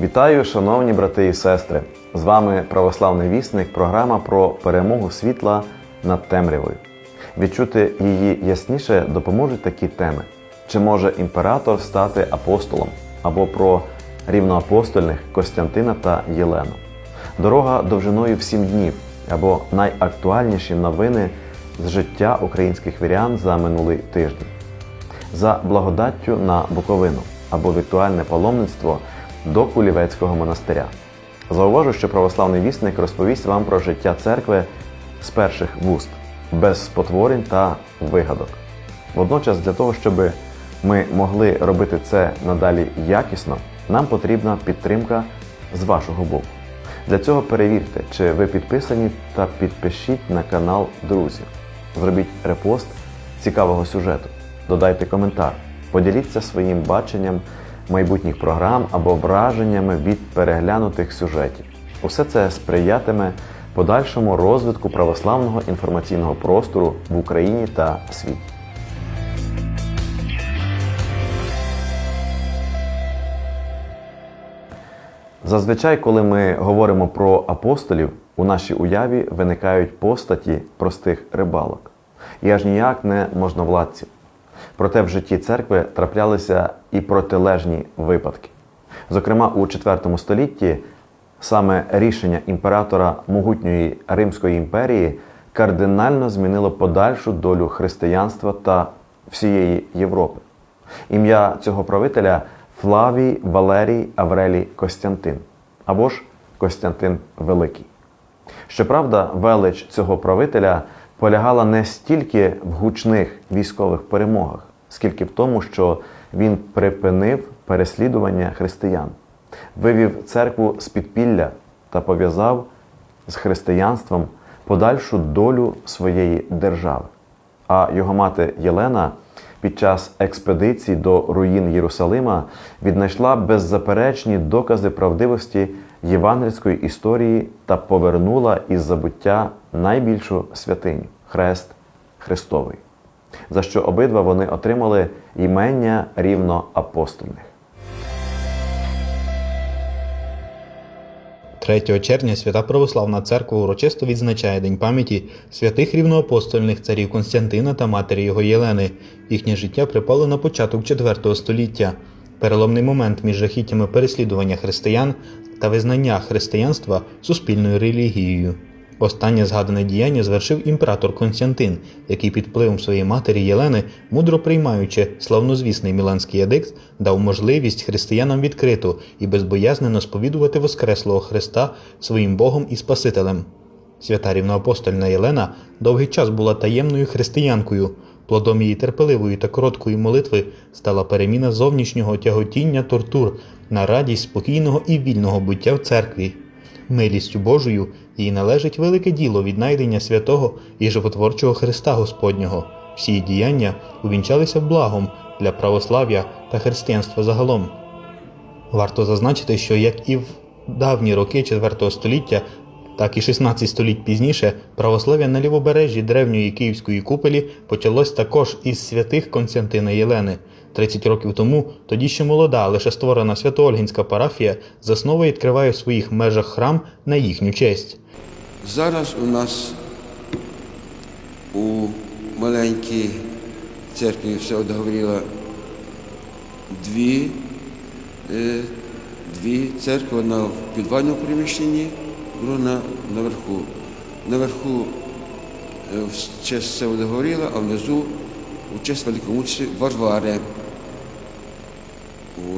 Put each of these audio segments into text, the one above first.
Вітаю, шановні брати і сестри! З вами православний вісник, програма про перемогу світла над темрявою. Відчути її ясніше допоможуть такі теми: чи може імператор стати апостолом, або про рівноапостольних Костянтина та Єлену, дорога довжиною в сім днів, або найактуальніші новини з життя українських вірян за минулий тиждень. За благодаттю на Буковину. Або віртуальне паломництво до Кулівецького монастиря. Зауважу, що православний вісник розповість вам про життя церкви з перших вуст, без спотворень та вигадок. Водночас, для того, щоб ми могли робити це надалі якісно, нам потрібна підтримка з вашого боку. Для цього перевірте, чи ви підписані та підпишіть на канал Друзів. Зробіть репост цікавого сюжету, додайте коментар, поділіться своїм баченням майбутніх програм або враженнями від переглянутих сюжетів. Усе це сприятиме подальшому розвитку православного інформаційного простору в Україні та світі. Зазвичай, коли ми говоримо про апостолів, у нашій уяві виникають постаті простих рибалок і аж ніяк не можновладців. Проте в житті церкви траплялися і протилежні випадки. Зокрема, у IV столітті саме рішення імператора могутньої Римської імперії кардинально змінило подальшу долю християнства та всієї Європи. Ім'я цього правителя Флавій Валерій Аврелій Костянтин або ж Костянтин Великий. Щоправда, велич цього правителя полягала не стільки в гучних військових перемогах, скільки в тому, що він припинив переслідування християн, вивів церкву з підпілля та пов'язав з християнством подальшу долю своєї держави. А його мати Єлена під час експедиції до руїн Єрусалима віднайшла беззаперечні докази правдивості євангельської історії та повернула із забуття найбільшу святиню хрест Христовий, за що обидва вони отримали імення рівноапостольних. 3 червня Свята Православна Церква урочисто відзначає День пам'яті святих рівноапостольних царів Константина та матері його Єлени. Їхнє життя припало на початок IV століття. Переломний момент між жахіттями переслідування християн та визнання християнства суспільною релігією. Останнє згадане діяння звершив імператор Константин, який під впливом своєї матері Єлени, мудро приймаючи славнозвісний Міланський едикт, дав можливість християнам відкрито і безбоязнено сповідувати Воскреслого Христа своїм Богом і Спасителем. Свята рівноапостольна Єлена довгий час була таємною християнкою. Плодом її терпеливої та короткої молитви стала переміна зовнішнього тяготіння тортур на радість спокійного і вільного буття в церкві. Милістю Божою їй належить велике діло віднайдення святого і животворчого Христа Господнього. Всі діяння увінчалися благом для православ'я та християнства загалом. Варто зазначити, що як і в давні роки IV століття, так і 16 століть пізніше православ'я на лівобережжі древньої Київської купелі почалось також із святих Константина Єлени. 30 років тому, тоді ще молода, лише створена Свято-Ольгінська парафія, засновує і відкриває в своїх межах храм на їхню честь. Зараз у нас у маленькій церкві все одговорило дві, е, дві церкви, одна в підвальному приміщенні, на, наверху. Наверху е, в честь все одговорило, а внизу у честь великомучениці Варвари.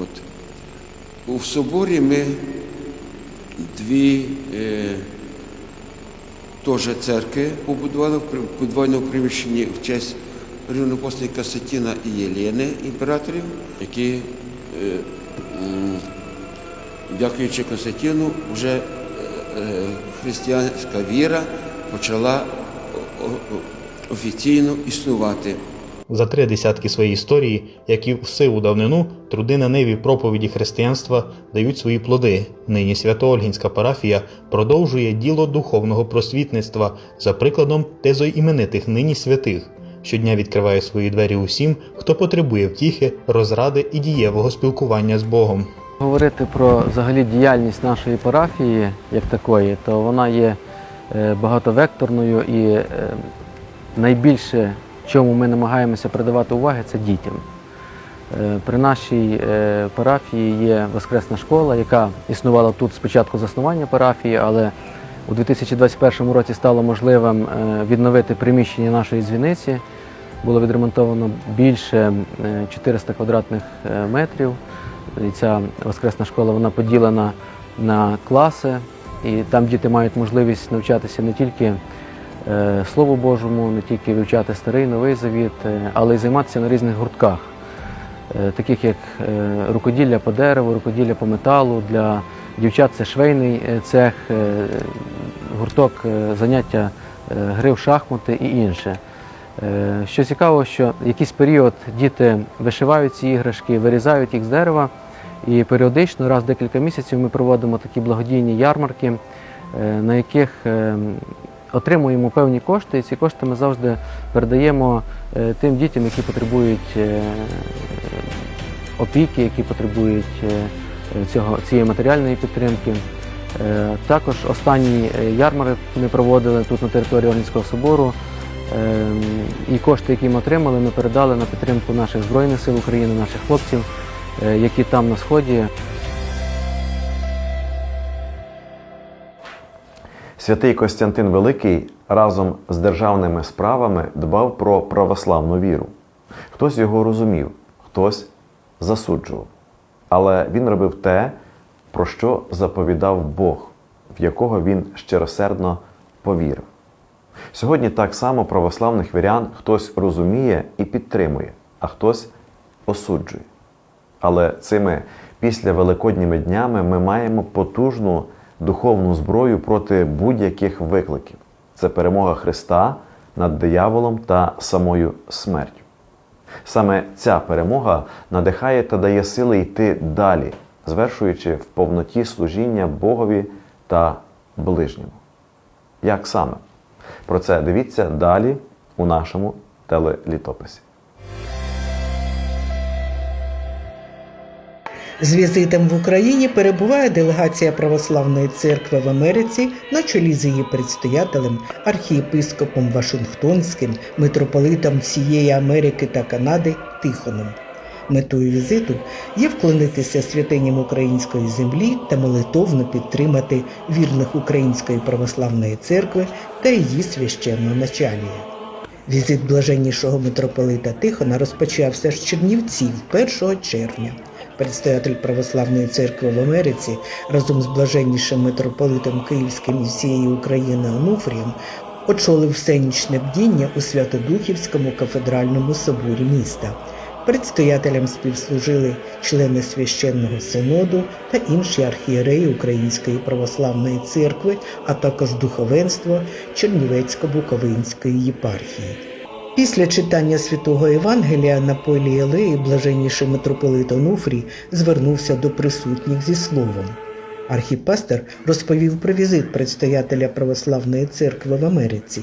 От. У соборі ми дві е, теж церкви побудували в при- приміщенні в честь рівнопослідника Сатіна і Єлени, імператорів, які, е, м, дякуючи Константину, вже е, е, християнська віра почала офіційно існувати. За три десятки своєї історії, як і в сиву давнину, труди на ниві проповіді християнства дають свої плоди. Нині Свято-Ольгінська парафія продовжує діло духовного просвітництва за прикладом тезоіменитих нині святих. Щодня відкриває свої двері усім, хто потребує втіхи, розради і дієвого спілкування з Богом. Говорити про взагалі діяльність нашої парафії як такої, то вона є е, багатовекторною і е, найбільше, чому ми намагаємося придавати уваги, це дітям. Е, При нашій парафії є Воскресна школа, яка існувала тут з початку заснування парафії, але у 2021 році стало можливим відновити приміщення нашої дзвіниці. Було відремонтовано більше е, 400 квадратних метрів. І ця воскресна школа вона поділена на класи, і там діти мають можливість навчатися не тільки е, Слову Божому, не тільки вивчати старий новий завіт, е, але й займатися на різних гуртках, е, таких як рукоділля по дереву, рукоділля по металу. Для дівчат це швейний цех, гурток заняття гри в шахмати і інше. Е, Що цікаво, що якийсь період діти вишивають ці іграшки, вирізають їх з дерева, і періодично, раз в декілька місяців, ми проводимо такі благодійні ярмарки, е, на яких е, отримуємо певні кошти, і ці кошти ми завжди передаємо тим дітям, які потребують опіки, які потребують цього, цієї матеріальної підтримки. Також останній ярмарок ми проводили тут на території Оргінського собору. Е, І кошти, які ми отримали, ми передали на підтримку наших Збройних сил України, наших хлопців, е, які там на сході. Святий Костянтин Великий разом з державними справами дбав про православну віру. Хтось його розумів, хтось засуджував. Але він робив те, про що заповідав Бог, в якого він щиросердно повірив. Сьогодні так само православних вірян хтось розуміє і підтримує, а хтось осуджує. Але цими післявеликодніми днями ми маємо потужну духовну зброю проти будь-яких викликів. Це перемога Христа над дияволом та самою смертю. Саме ця перемога надихає та дає сили йти далі, звершуючи в повноті служіння Богові та ближньому. Як саме? Про це дивіться далі у нашому телелітописі. З візитом в Україні перебуває делегація Православної церкви в Америці на чолі з її предстоятелем, архієпископом Вашингтонським, митрополитом всієї Америки та Канади Тихоном. Метою візиту є вклонитися святиням української землі та молитовно підтримати вірних Української православної церкви та її священного началія. Візит блаженнішого митрополита Тихона розпочався з Чернівців 1 червня. Предстоятель Православної церкви в Америці разом з блаженнішим митрополитом Київським і всієї України Онуфрієм очолив всенічне бдіння у Святодухівському кафедральному соборі міста. Предстоятелям співслужили члени священного синоду та інші архієреї Української православної церкви, а також духовенство Чернівецько-Буковинської єпархії. Після читання святого Євангелія на полі Елеї блаженніший митрополит Онуфрій звернувся до присутніх зі словом. Архіпастер розповів про візит предстоятеля Православної церкви в Америці,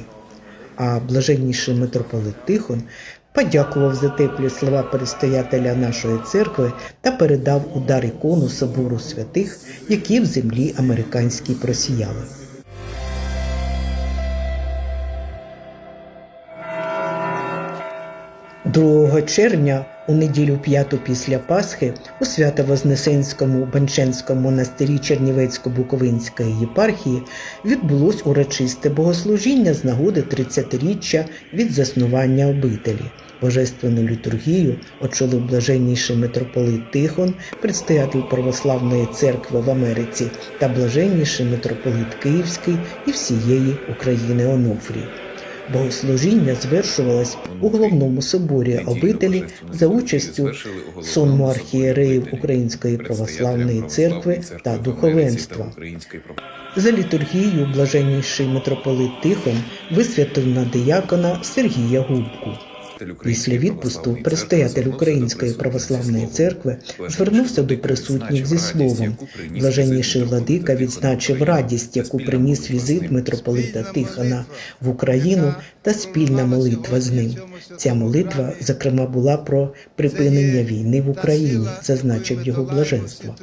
а блаженніший митрополит Тихон подякував за теплі слова перестоятеля нашої церкви та передав удар ікону собору святих, які в землі американській просіяли. Другого червня, у неділю п'яту після Пасхи, у Свято-Вознесенському Банченському монастирі Чернівецько-Буковинської єпархії відбулось урочисте богослужіння з нагоди 30-річчя від заснування обителі. Божественну літургію очолив блаженніший митрополит Тихон, предстоятель Православної церкви в Америці та блаженніший митрополит Київський і всієї України Онуфрій. Богослужіння звершувалось у головному соборі обителі за участю сонму архієреїв Української православної церкви та духовенства. За літургією блаженніший митрополит Тихон висвятив на диякона Сергія Губку. Після відпусту предстоятель Української православної церкви звернувся до присутніх зі словом. Блаженніший владика відзначив радість, яку приніс візит митрополита Тихона в Україну та спільна молитва з ним. Ця молитва, зокрема, була про припинення війни в Україні, зазначив його блаженство.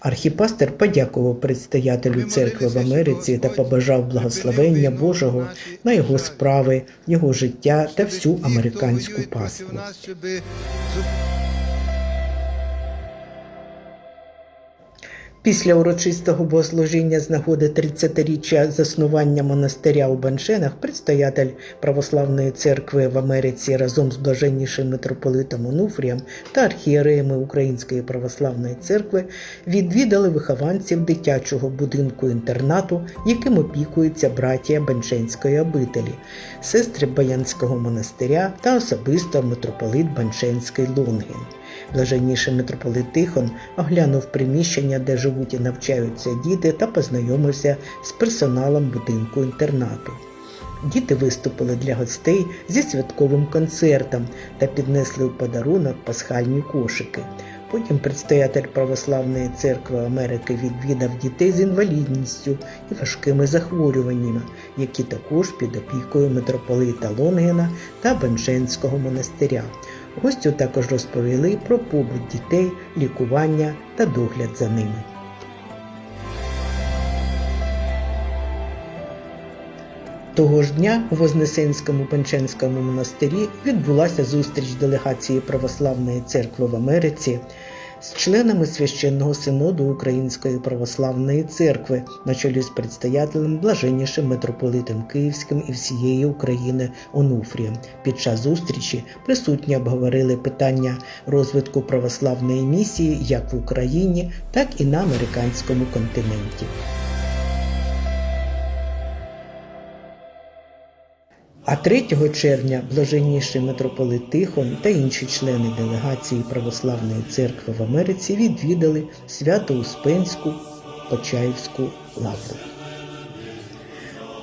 Архіпастер подякував предстоятелю церкви в Америці та побажав благословення Божого на його справи, його життя та всю американську паству. Після урочистого богослужіння з нагоди 30-річчя заснування монастиря у Баншенах предстоятель Православної церкви в Америці разом з блаженнішим митрополитом Онуфрієм та архієреями Української православної церкви відвідали вихованців дитячого будинку інтернату, яким опікується братія Баншенської обителі, сестри Баянського монастиря та особисто митрополит Баншенський Лунген. Блаженніший митрополит Тихон оглянув приміщення, де живуть і навчаються діти, та познайомився з персоналом будинку інтернату. Діти виступили для гостей зі святковим концертом та піднесли в подарунок пасхальні кошики. Потім предстоятель Православної церкви Америки відвідав дітей з інвалідністю і важкими захворюваннями, які також під опікою митрополита Лонгена та Беншенського монастиря. Гостю також розповіли про побут дітей, лікування та догляд за ними. Того ж дня у Вознесенському Пенченському монастирі відбулася зустріч делегації Православної церкви в Америці з членами священного синоду Української православної церкви на чолі з предстоятелем блаженнішим митрополитом Київським і всієї України Онуфрієм. Під час зустрічі присутні обговорили питання розвитку православної місії як в Україні, так і на американському континенті. А 3 червня блаженніший митрополит Тихон та інші члени делегації Православної церкви в Америці відвідали Свято-Успенську Почаївську лавру.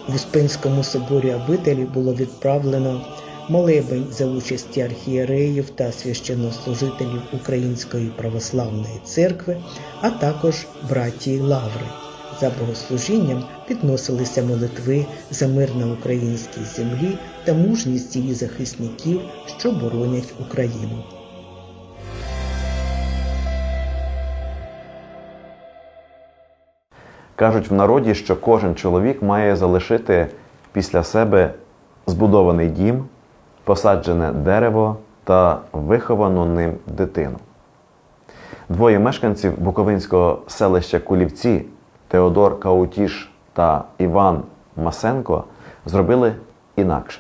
В Успенському соборі обителі було відправлено молебень за участі архієреїв та священнослужителів Української православної церкви, а також братії Лаври. За богослужінням підносилися молитви за мир на українській землі та мужність її захисників, що боронять Україну. Кажуть в народі, що кожен чоловік має залишити після себе збудований дім, посаджене дерево та виховану ним дитину. Двоє мешканців Буковинського селища Кулівці Теодор Каутіш та Іван Масенко зробили інакше.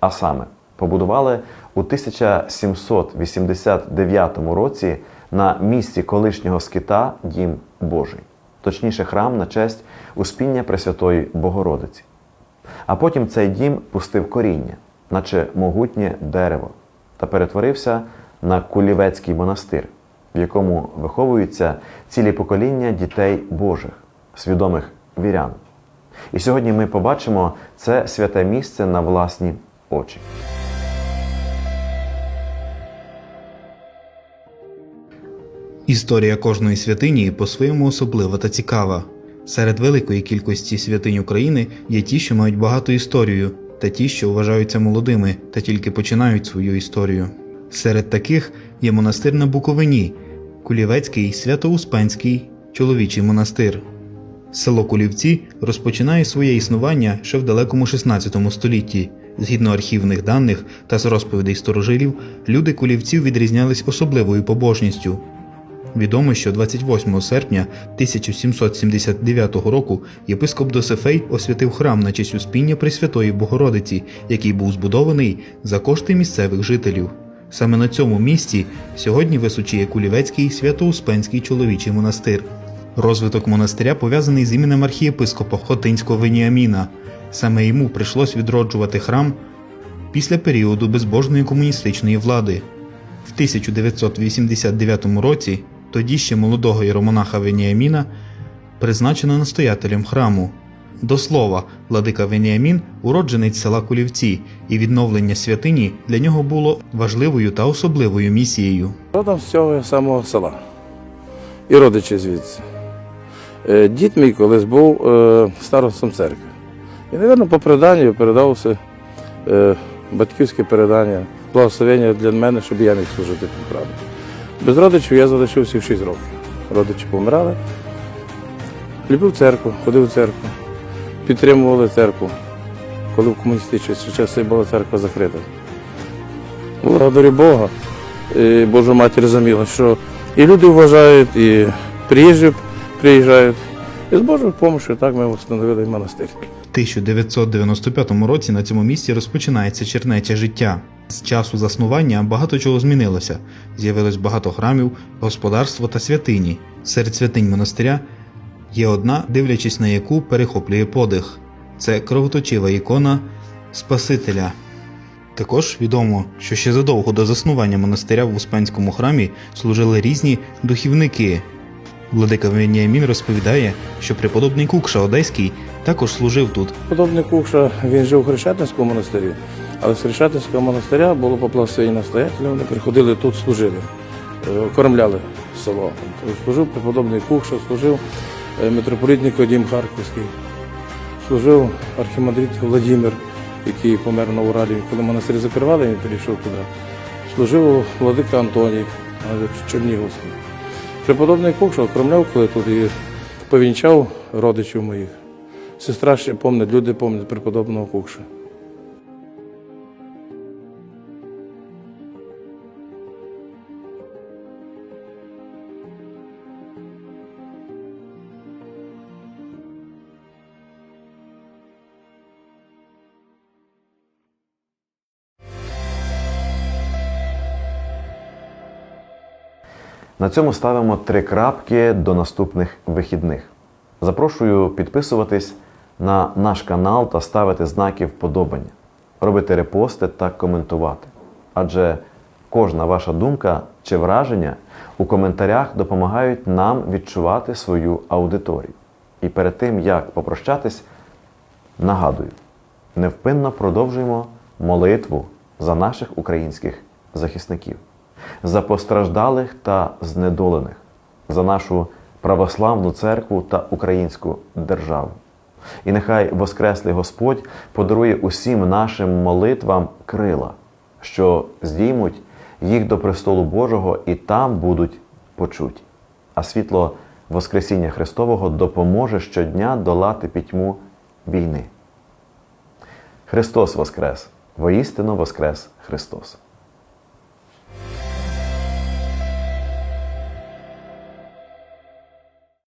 А саме, побудували у 1789 році на місці колишнього скита Дім Божий, точніше храм на честь Успіння Пресвятої Богородиці. А потім цей дім пустив коріння, наче могутнє дерево, та перетворився на Кулівецький монастир, в якому виховуються цілі покоління дітей Божих, свідомих вірян. І сьогодні ми побачимо це святе місце на власні очі. Історія кожної святині по-своєму особлива та цікава. Серед великої кількості святинь України є ті, що мають багату історію, та ті, що вважаються молодими та тільки починають свою історію. Серед таких є монастир на Буковині, Кулівецький Свято-Успенський чоловічий монастир. Село Кулівці розпочинає своє існування ще в далекому 16 столітті. Згідно архівних даних та з розповідей старожилів, люди кулівців відрізнялись особливою побожністю. Відомо, що 28 серпня 1779 року єпископ Досифей освятив храм на честь Успіння Пресвятої Богородиці, який був збудований за кошти місцевих жителів. Саме на цьому місці сьогодні височіє Кулівецький Свято-Успенський чоловічий монастир. Розвиток монастиря пов'язаний з іменем архієпископа Хотинського Веніаміна. Саме йому прийшлось відроджувати храм після періоду безбожної комуністичної влади. В 1989 році тоді ще молодого єромонаха Веніаміна призначено настоятелем храму. До слова, владика Веніамін уродженець села Кулівці, і відновлення святині для нього було важливою та особливою місією. Родом з цього самого села. І родичі звідси. Е, Дід мій колись був е, старостом церкви. І, напевно, по преданню передався е, батьківське передання, благословення для мене, щоб я міг служити тут правду. Без родичів я залишився в 6 років. Родичі помирали. Любив церкву, ходив в церкву, підтримували церкву, коли в комуністичні часи була церква закрита. Благодарю Бога, і Божу матір заміла, що і люди вважають, і приїжджі приїжджають. І з Божою допомогою так ми встановили монастир. В 1995 році на цьому місці розпочинається чернече життя. З часу заснування багато чого змінилося. З'явилось багато храмів, господарство та святині. Серед святинь монастиря є одна, дивлячись на яку перехоплює подих. Це кровоточива ікона Спасителя. Також відомо, що ще задовго до заснування монастиря в Успенському храмі служили різні духівники. Владика Веніамін розповідає, що преподобний Кукша Одеський також служив тут. Подобний Кукша, він жив у Хрещатинському монастирі, але з Хрещатинського монастиря було по благословенню настоятеля, вони приходили тут, служили, е, окормляли село. Служив преподобний Кукша, служив митрополит Нікодім Харківський, служив архімандрит Владимир, який помер на Уралі. Коли монастир закривали, він перейшов туди. Служив владика Антоній е, Чернігівський. Преподобний Кукша окремляв, коли тут і повінчав родичів моїх. Сестра ще помнить, люди помнять преподобного Кукша. На цьому ставимо три крапки до наступних вихідних. Запрошую підписуватись на наш канал та ставити знаки вподобання, робити репости та коментувати. Адже кожна ваша думка чи враження у коментарях допомагають нам відчувати свою аудиторію. І перед тим, як попрощатись, нагадую, невпинно продовжуємо молитву за наших українських захисників, за постраждалих та знедолених, за нашу православну церкву та українську державу. І нехай Воскреслий Господь подарує усім нашим молитвам крила, що здіймуть їх до престолу Божого і там будуть почуті. А світло Воскресіння Христового допоможе щодня долати пітьму війни. Христос Воскрес! Воістину Воскрес Христос!